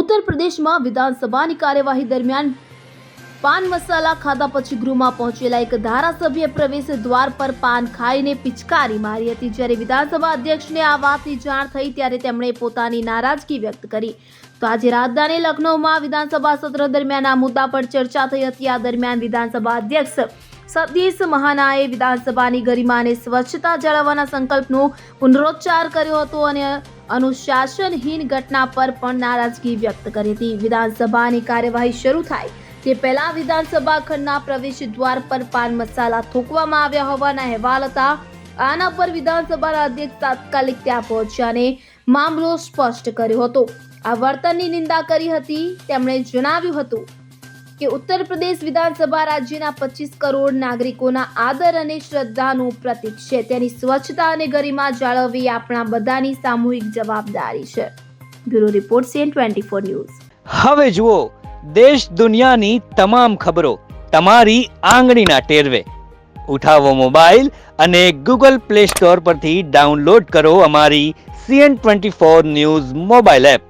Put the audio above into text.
ઉત્તર પ્રદેશમાં વિધાનસભાની કાર્યવાહી દરમિયાન પાન મસાલા ખાધા પછી ગૃહમાં પહોંચેલા એક ધારાસભ્ય પ્રવેશ દ્વાર પર પાન ખાઈને પિચકારી મારી હતી. જ્યારે વિધાનસભા અધ્યક્ષને આ વાતની જાણ થઈ ત્યારે તેમણે પોતાની નારાજગી વ્યક્ત કરી. તો આજે રાજધાની લખનૌમાં વિધાનસભા સત્ર દરમિયાન આ મુદ્દા પર ચર્ચા થઈ હતી. આ દરમિયાન વિધાનસભા અધ્યક્ષ સતીશ મહાનાએ વિધાનસભાની ગરિમાને સ્વચ્છતા જાળવવાના સંકલ્પનો પુનરોચ્ચાર કર્યો હતો અને અનુશાસનહીન ઘટના પર પણ નારાજગી વ્યક્ત કરી હતી. વિધાનસભાની કાર્યવાહી શરૂ થાય તે પહેલા વિધાનસભા ખંડના પ્રવેશ દ્વાર પર પાન મસાલા થૂકવામાં આવ્યા હોવાના અહેવાલ હતા. આના પર વિધાનસભાના અધ્યક્ષ તાત્કાલિક ત્યાં પહોંચ્યા અને મામલો સ્પષ્ટ કર્યો હતો. આ વર્તનની નિંદા કરી હતી. તેમણે જણાવ્યું હતું કે ઉત્તર પ્રદેશ વિધાનસભા રાજ્યના પચીસ કરોડ નાગરિકોના આદર અને શ્રદ્ધાનું પ્રતીક છે. તેની સ્વચ્છતા અને ગરિમા જાળવવી આપણા બધાની સામૂહિક જવાબદારી છે. Bureau report C N twenty four news. હવે જુઓ, દેશ દુનિયાની તમામ ખબરો તમારી આંગળીના ટેરવે. ઉઠાવો મોબાઈલ અને ગૂગલ પ્લે સ્ટોર પરથી ડાઉનલોડ કરો અમારી C N twenty four news mobile app.